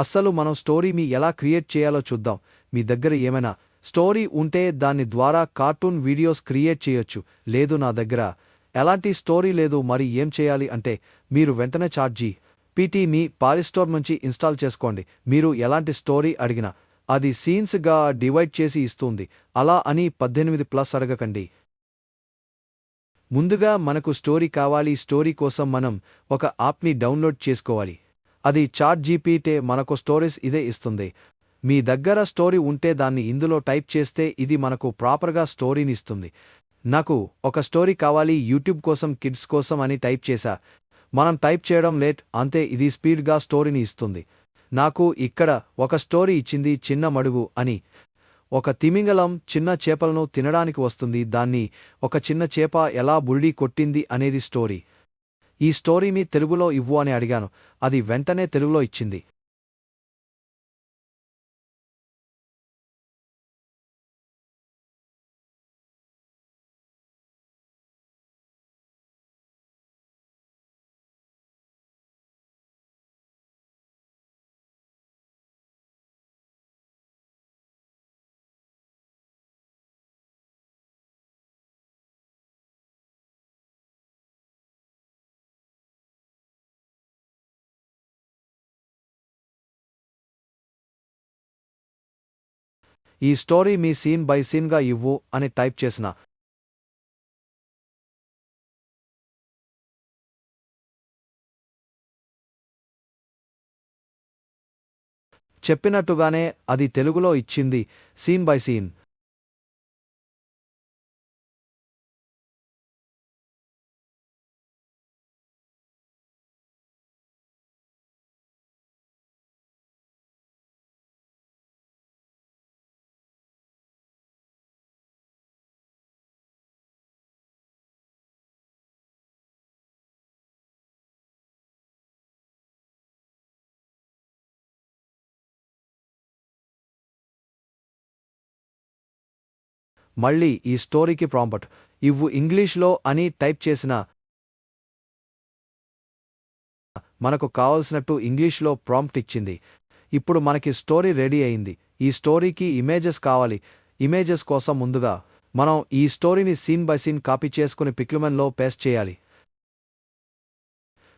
అస్సలు మనం స్టోరీ మీ ఎలా క్రియేట్ చేయాలో చూద్దాం. మీ దగ్గర ఏమైనా స్టోరీ ఉంటే దాని ద్వారా కార్టూన్ వీడియోస్ క్రియేట్ చేయొచ్చు. లేదు నా దగ్గర. ఎలాంటి స్టోరీ లేదు మరి ఏం చేయాలి అంటే మీరు వెంటనే చార్జీ పీటీ మీ పాలిస్టోర్ నుంచి ఇన్స్టాల్ చేసుకోండి. మీరు ఎలాంటి స్టోరీ అడిగినా అది సీన్స్గా డివైడ్ చేసి ఇస్తుంది. అలా అని పద్దెనిమిది ప్లస్ అడగకండి. ముందుగా మనకు స్టోరీ కావాలి. స్టోరీ కోసం మనం ఒక యాప్ని డౌన్లోడ్ చేసుకోవాలి. అది చాట్ జీపీటే మనకు స్టోరీస్ ఇదే ఇస్తుంది. మీ దగ్గర స్టోరీ ఉంటే దాన్ని ఇందులో టైప్ చేస్తే ఇది మనకు ప్రాపర్గా స్టోరీని ఇస్తుంది. నాకు ఒక స్టోరీ కావాలి యూట్యూబ్ కోసం కిడ్స్ కోసం అని టైప్ చేశా. మనం టైప్ చేయడం లేట్ అంతే ఇది స్పీడ్గా స్టోరీని ఇస్తుంది. నాకు ఇక్కడ ఒక స్టోరీ ఇచ్చింది చిన్న మడుగు అని. ఒక తిమింగలం చిన్న చేపలను తినడానికి వస్తుంది దాన్ని ఒక చిన్న చేప ఎలా బుల్డీ కొట్టింది అనేది స్టోరీ. ఈ స్టోరీ మీ తెలుగులో ఇవ్వు అని అడిగాను. అది వెంటనే తెలుగులో ఇచ్చింది. ఈ స్టోరీ మీ సీన్ బై సీన్గా ఇవ్వు అని టైప్ చేసిన. చెప్పినట్టుగానే అది తెలుగులో ఇచ్చింది సీన్ బై సీన్. మళ్ళీ ఈ స్టోరీకి ప్రాంపట్. ఇవ్వు ఇంగ్లీష్లో అని టైప్ చేసిన మనకు కావలసినట్టు ఇంగ్లీష్లో ప్రాంప్ట్ ఇచ్చింది. ఇప్పుడు మనకి స్టోరీ రెడీ అయింది. ఈ స్టోరీకి ఇమేజెస్ కావాలి. ఇమేజెస్ కోసం ముందుగా మనం ఈ స్టోరీని సీన్ బై సీన్ కాపీ చేసుకుని పిక్లుమెన్లో పేస్ట్ చేయాలి.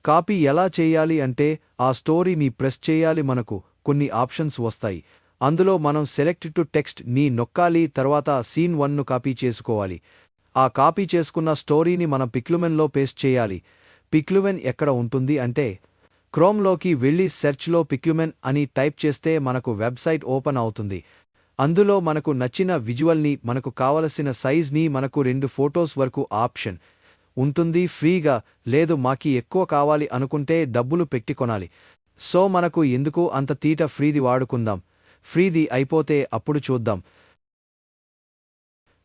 కాపీ ఎలా చేయాలి అంటే ఆ స్టోరీ మీ ప్రెస్ చేయాలి మనకు. కొన్ని ఆప్షన్స్ వస్తాయి. అందులో మనం సెలెక్ట్ టు టెక్స్ట్ని నొక్కాలి తర్వాత సీన్ వన్ను కాపీ చేసుకోవాలి. ఆ కాపీ చేసుకున్న స్టోరీని మనం పిక్లుమెన్లో పేస్ట్ చేయాలి. పిక్లుమెన్ ఎక్కడ ఉంటుంది అంటే క్రోమ్లోకి వెళ్ళి సెర్చ్లో పిక్యుమెన్ అని టైప్ చేస్తే మనకు వెబ్సైట్ ఓపెన్ అవుతుంది. అందులో మనకు నచ్చిన విజువల్ని మనకు కావలసిన సైజ్ని మనకు రెండు ఫోటోస్ వరకు ఆప్షన్. ఉంటుంది ఫ్రీగా లేదు మాకి ఎక్కువ కావాలి అనుకుంటే డబ్బులు పెట్టి కొనాలి. సో మనకు ఎందుకు అంత తీట ఫ్రీది వాడుకుందాం? ఫ్రీది అయిపోతే అప్పుడు చూద్దాం.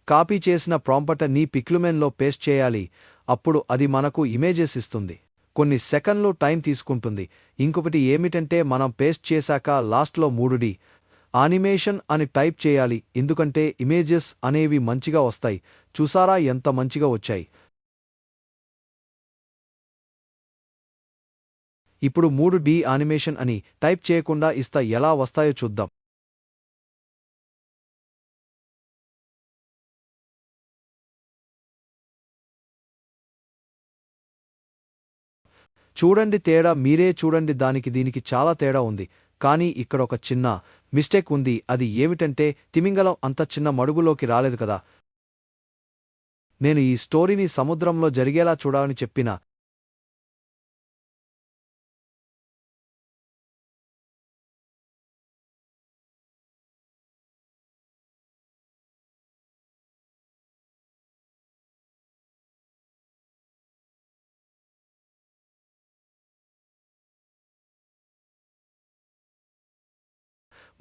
కాపీ చేసిన ప్రాంపట నీ పిక్లుమెన్లో పేస్ట్ చేయాలి. అప్పుడు అది మనకు ఇమేజెస్ ఇస్తుంది. కొన్ని సెకన్లు టైం తీసుకుంటుంది. ఇంకొకటి ఏమిటంటే మనం పేస్ట్ చేశాక లాస్ట్లో మూడుడి. ఆనిమేషన్ అని టైప్ చేయాలి. ఎందుకంటే ఇమేజెస్ అనేవి మంచిగా వస్తాయి. చూసారా ఎంత మంచిగా వచ్చాయి? ఇప్పుడు మూడు డి ఆనిమేషన్ అని టైప్ చేయకుండా ఇస్తా ఎలా వస్తాయో చూద్దాం. చూడండి తేడా మీరే చూడండి దానికి దీనికి చాలా తేడా ఉంది. కానీ ఇక్కడ ఒక చిన్న మిస్టేక్ ఉంది. అది ఏమిటంటే తిమింగలం అంత చిన్న మడుగులోకి రాలేదు కదా. నేను ఈ స్టోరీని సముద్రంలో జరిగేలా చూడాలని చెప్పిన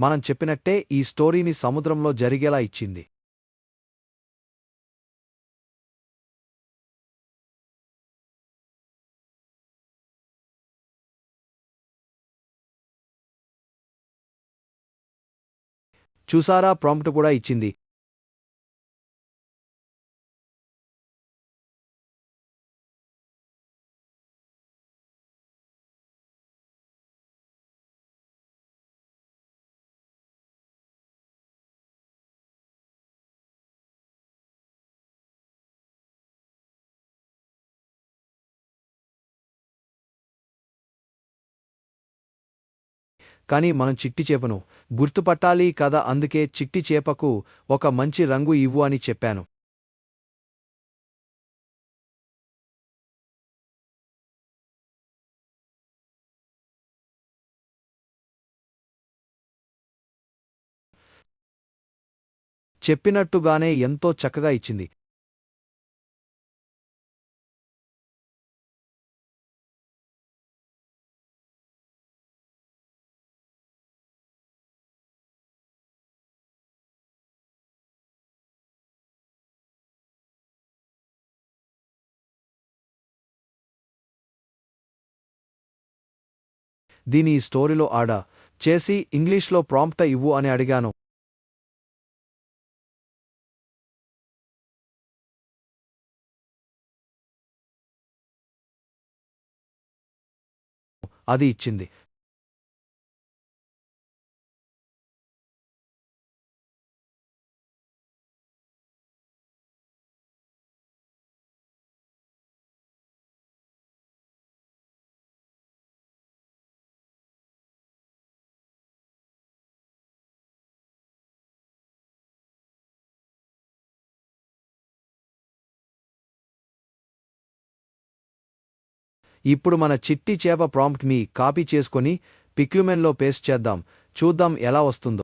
మనం చెప్పినట్టే ఈ స్టోరీని సముద్రంలో జరిగేలా ఇచ్చింది. చూసారా ప్రాంప్ట్ కూడా ఇచ్చింది. కానీ మనం చిట్టి చేపను. గుర్తుపట్టాలి కదా అందుకే చిట్టి చేపకు ఒక మంచి రంగు ఇవ్వు అని చెప్పాను. చెప్పినట్టుగానే ఎంతో చక్కగా ఇచ్చింది. దీని ఈ స్టోరీలో ఆడ చేసి ఇంగ్లీష్లో ప్రాంప్ట ఇవ్వు అని అడిగాను. అది ఇచ్చింది. ఇప్పుడు మన చిట్టి చేప ప్రాంప్ట్ మీ కాపీ చేసుకొని పిక్యుమెన్లో పేస్ట్ చేద్దాం. చూద్దాం ఎలా వస్తుందో.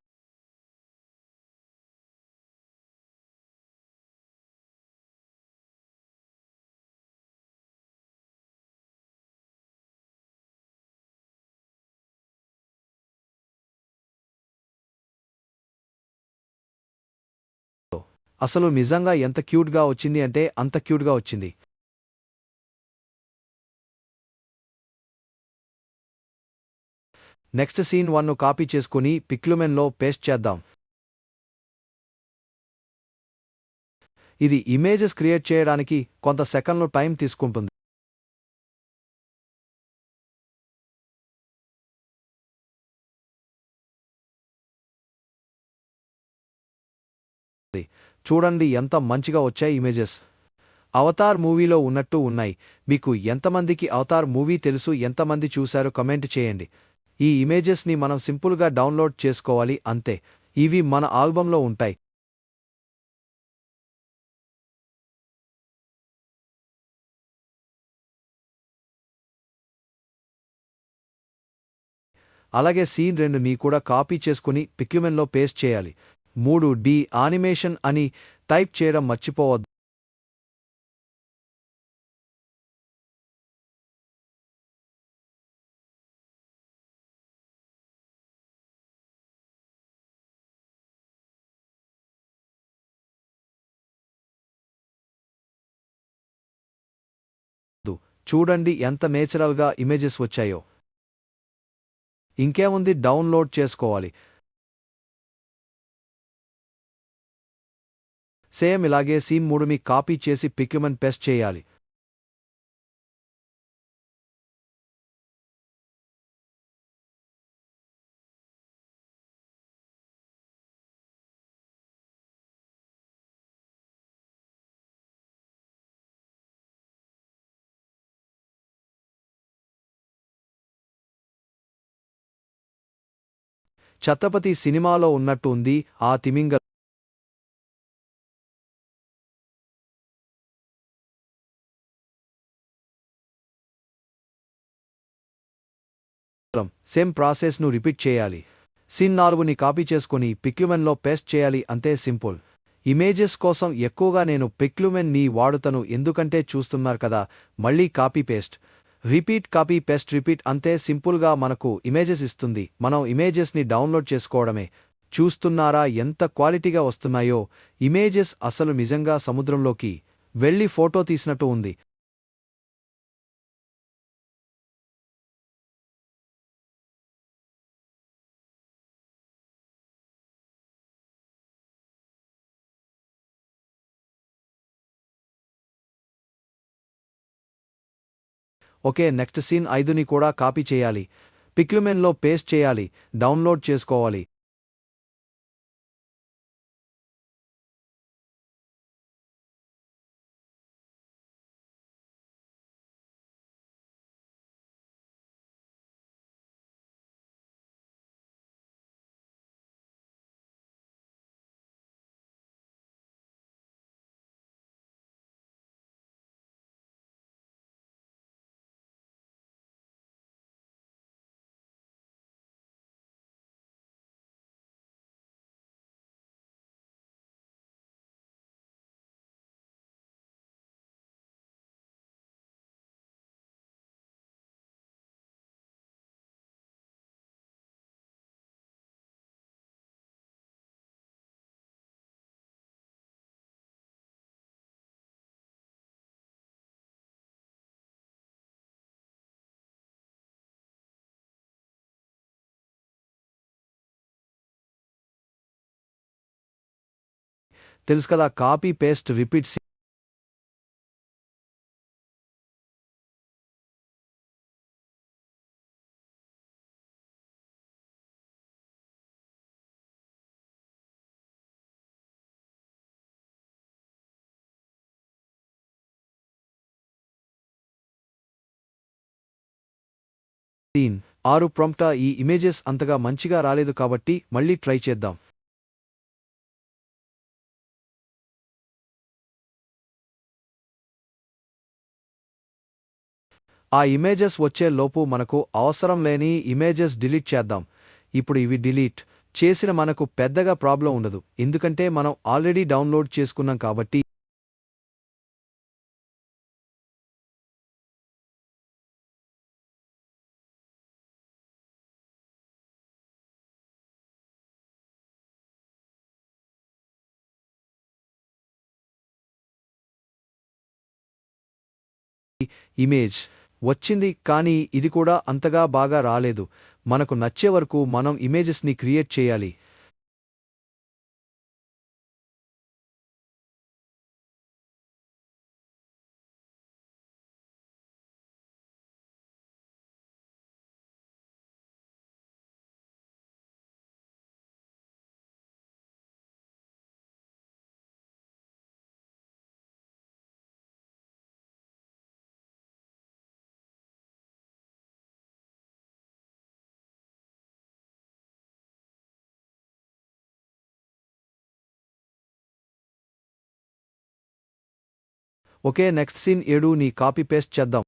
అసలు నిజంగా ఎంత క్యూట్గా వచ్చింది అంటే అంత క్యూట్గా వచ్చింది. నెక్స్ట్ సీన్ వన్ను కాపీ చేసుకుని పిక్లుమెన్లో పేస్ట్ చేద్దాం. ఇది ఇమేజెస్ క్రియేట్ చేయడానికి కొంత సెకండ్లు టైం తీసుకుంటుంది. చూడండి ఎంత మంచిగా వచ్చాయి ఇమేజెస్. అవతార్ మూవీలో ఉన్నట్టు ఉన్నాయి. మీకు ఎంతమందికి అవతార్ మూవీ తెలుసు ఎంతమంది చూశారో కమెంట్ చేయండి. ఈ ఇమేజెస్ని మనం సింపుల్గా డౌన్లోడ్ చేసుకోవాలి అంతే. ఇవి మన ఆల్బంలో ఉంటాయి. అలాగే సీన్ రెండు మీ కూడా కాపీ చేసుకుని పిక్యుమెన్లో పేస్ట్ చేయాలి. మూడు డి ఆనిమేషన్ అని టైప్ చేయడం మర్చిపోవద్దు. చూడండి ఎంత నేచురల్గా ఇమేజెస్ వచ్చాయో. ఇంకేముంది డౌన్లోడ్ చేసుకోవాలి. సేమ్ ఇలాగే సీమ్ మూడు మీ కాపీ చేసి పిక్యుమన్ పెస్ట్ చేయాలి. ఛత్రపతి సినిమాలో ఉన్నట్టు ఉంది ఆ తిమింగ సేమ్ ప్రాసెస్ను రిపీట్ చేయాలి. సిన్ నాలుగుని కాపీ చేసుకుని పిక్యుమెన్లో పేస్ట్ చేయాలి అంతే సింపుల్. ఇమేజెస్ కోసం ఎక్కువగా నేను పిక్లుమెన్ని వాడుతను ఎందుకంటే చూస్తున్నారు కదా మళ్ళీ copy paste. Repeat copy paste repeat అంతే సింపుల్గా మనకు ఇమేజెస్ ఇస్తుంది. మనం ఇమేజెస్ని డౌన్లోడ్ చేసుకోవడమే. చూస్తున్నారా ఎంత క్వాలిటీగా వస్తున్నాయో. ఇమేజెస్ అసలు నిజంగా సముద్రంలోకి వెళ్ళి ఫోటో తీసినట్టు ఉంది. ఓకే నెక్స్ట్ సీన్ ఐదుని కూడా కాపీ చేయాలి. పిక్యుమెన్లో పేస్ట్ చేయాలి డౌన్లోడ్ చేసుకోవాలి. తెలుసు కదా కాపీ పేస్ట్ రిపీట్ సీన్ ఆరు ప్రొంప్టా ఈ ఇమేజెస్ అంతగా మంచిగా రాలేదు కాబట్టి మళ్ళీ ట్రై చేద్దాం. ఆ ఇమేజెస్ వచ్చే లోపు మనకు అవసరం లేని ఇమేజెస్ డిలీట్ చేద్దాం. ఇప్పుడు ఇవి డిలీట్. చేసిన మనకు పెద్దగా ప్రాబ్లం ఉండదు. ఎందుకంటే మనం ఆల్రెడీ డౌన్లోడ్ చేసుకున్నాం కాబట్టి ఇమేజ్ వచ్చింది కానీ ఇది కూడా అంతగా బాగా రాలేదు. మనకు నచ్చే వరకు మనం ఇమేజెస్ని క్రియేట్ చేయాలి. ఒకే నెక్స్ట్ సీన్ ఏడు నీ కాపీ పేస్ట్ చేద్దాం.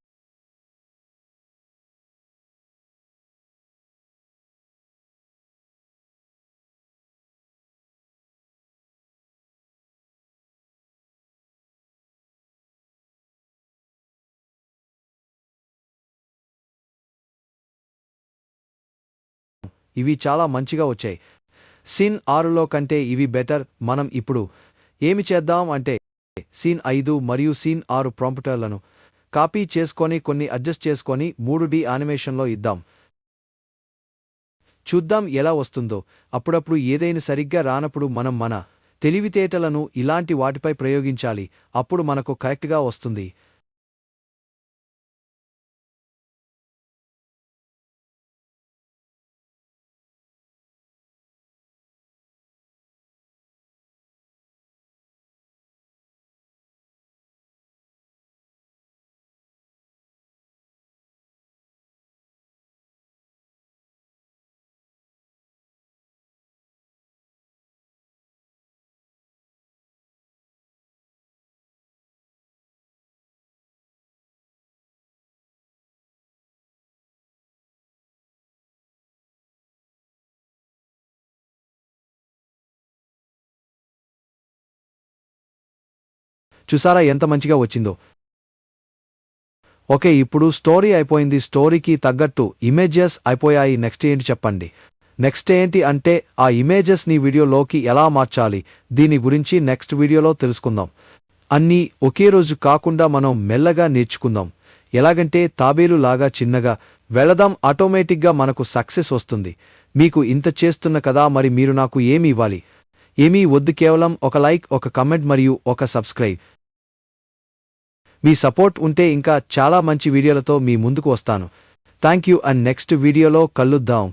ఇవి చాలా మంచిగా వచ్చాయి. సిన్ ఆరులో కంటే ఇవి బెటర్. మనం ఇప్పుడు ఏమి చేద్దాం అంటే సీన్ ఐదు మరియు సీన్ ఆరు ప్రాంప్టర్లను కాపీ చేసుకొని కొన్ని అడ్జస్ట్ చేసుకొని మూడు డి యానిమేషన్లో ఇద్దాం. చూద్దాం ఎలా వస్తుందో. అప్పుడప్పుడు ఏదైనా సరిగ్గా రానప్పుడు మనం మన తెలివితేటలను ఇలాంటి వాటిపై ప్రయోగించాలి. అప్పుడు మనకు కరెక్ట్గా వస్తుంది. చూసారా ఎంత మంచిగా వచ్చిందో. ఓకే ఇప్పుడు స్టోరీ అయిపోయింది. స్టోరీకి తగ్గట్టు ఇమేజెస్ అయిపోయాయి. నెక్స్ట్ ఏంటి చెప్పండి. నెక్స్ట్ ఏంటి అంటే ఆ ఇమేజెస్ని వీడియోలోకి ఎలా మార్చాలి? దీని గురించి నెక్స్ట్ వీడియోలో తెలుసుకుందాం. అన్నీ ఒకే రోజు కాకుండా మనం మెల్లగా నేర్చుకుందాం. ఎలాగంటే తాబేలు లాగా చిన్నగా వెళదాం ఆటోమేటిక్గా మనకు సక్సెస్ వస్తుంది. మీకు ఇంత చేస్తున్న కదా మరి మీరు నాకు ఏమి ఇవ్వాలి? ఏమీ వద్దు కేవలం ఒక లైక్ ఒక కమెంట్ మరియు ఒక సబ్స్క్రైబ్. మీ సపోర్ట్ ఉంటే ఇంకా చాలా మంచి వీడియోలతో మీ ముందుకు వస్తాను. థ్యాంక్ యూ అండ్ నెక్స్ట్ వీడియోలో కలుద్దాం.